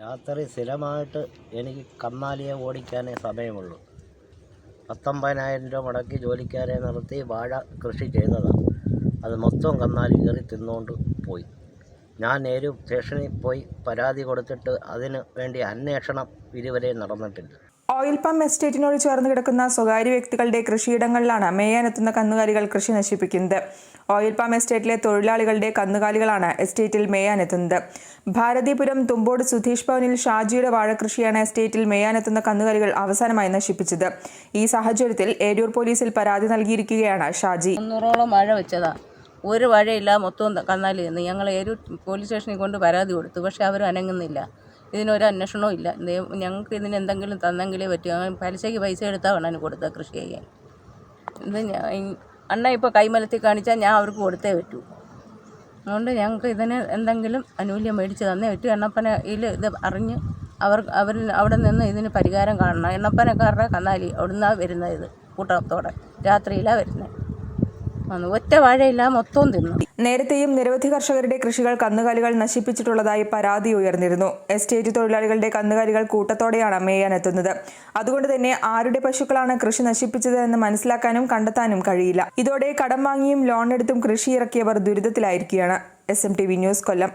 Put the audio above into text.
രാത്രി സ്ഥിരമായിട്ട് എനിക്ക് കന്നാലിയെ ഓടിക്കാനേ സമയമുള്ളൂ. പത്തൊമ്പതിനായിരം രൂപ മുടക്കി ജോലിക്കാരെ നിർത്തി വാഴ കൃഷി ചെയ്തതാണ് അത് മൊത്തം കന്നാലി കയറി തിന്നുകൊണ്ട് പോയി. ഞാൻ നേരു സ്റ്റേഷനിൽ പോയി പരാതി കൊടുത്തിട്ട് അതിന് വേണ്ടി അന്വേഷണം ഇതുവരെ നടന്നിട്ടില്ല. ഓയിൽ പമ്പ് എസ്റ്റേറ്റിനോട് ചേർന്ന് കിടക്കുന്ന സ്വകാര്യ വ്യക്തികളുടെ കൃഷിയിടങ്ങളിലാണ് മേയാനെത്തുന്ന കന്നുകാലികൾ കൃഷി നശിപ്പിക്കുന്നത്. ഓയിൽ പാം എസ്റ്റേറ്റിലെ തൊഴിലാളികളുടെ കന്നുകാലികളാണ് എസ്റ്റേറ്റിൽ മേയാനെത്തുന്നത്. ഭാരതീപുരം തുമ്പോട് സുധീഷ് ഭവനിൽ ഷാജിയുടെ വാഴകൃഷിയാണ് എസ്റ്റേറ്റിൽ മേയാനെത്തുന്ന കന്നുകാലികൾ അവസാനമായി നശിപ്പിച്ചത്. ഈ സാഹചര്യത്തിൽ ഏരൂർ പോലീസിൽ പരാതി നൽകിയിരിക്കുകയാണ് ഷാജി. മുന്നൂറോളം വാഴ വെച്ചതാ. ഒരു വാഴയില്ല മൊത്തം കന്നാലി ഞങ്ങൾ ഏരൂർ പോലീസ് സ്റ്റേഷനിൽ കൊണ്ട് പരാതി കൊടുത്തു. പക്ഷേ അവർ അനങ്ങുന്നില്ല. ഇതിനൊരു അന്വേഷണവും ഇല്ല. ഞങ്ങൾക്ക് ഇതിന് എന്തെങ്കിലും തന്നെങ്കിലേ പറ്റൂ. പലിശയ്ക്ക് പൈസ എടുത്താൽ വേണം അതിന് കൊടുത്താൽ കൃഷി ചെയ്യാൻ. ഇത് അണ്ണ ഇപ്പോൾ കൈമലത്തി കാണിച്ചാൽ ഞാൻ അവർക്ക് കൊടുത്തേ പറ്റൂ. അതുകൊണ്ട് ഞങ്ങൾക്ക് ഇതിന് എന്തെങ്കിലും ആനുകൂല്യം മേടിച്ച് തന്നേ പറ്റൂ. എണ്ണപ്പനയിൽ ഇത് അറിഞ്ഞ് അവർ അവർ അവിടെ നിന്ന് ഇതിന് പരിഹാരം കാണണം. എണ്ണപ്പനക്കാരുടെ കന്നാലി അവിടുന്നാണ് വരുന്നത് ഇത് കൂട്ടത്തോടെ. രാത്രിയിലാണ് വരുന്നത്. ഒറ്റ വാഴയില്ല മൊത്തവും തിന്നു. നേരത്തെയും നിരവധി കർഷകരുടെ കൃഷികൾ കന്നുകാലികൾ നശിപ്പിച്ചിട്ടുള്ളതായി പരാതി ഉയർന്നിരുന്നു. എസ്റ്റേറ്റ് തൊഴിലാളികളുടെ കന്നുകാലികൾ കൂട്ടത്തോടെയാണ് മേയാനെത്തുന്നത്. അതുകൊണ്ട് തന്നെ ആരുടെ പശുക്കളാണ് കൃഷി നശിപ്പിച്ചത് എന്ന് മനസ്സിലാക്കാനും കണ്ടെത്താനും കഴിയില്ല. ഇതോടെ കടം വാങ്ങിയും ലോൺ എടുത്തും കൃഷി ഇറക്കിയവർ ദുരിതത്തിലായിരിക്കുകയാണ്. S M T V news Kollam.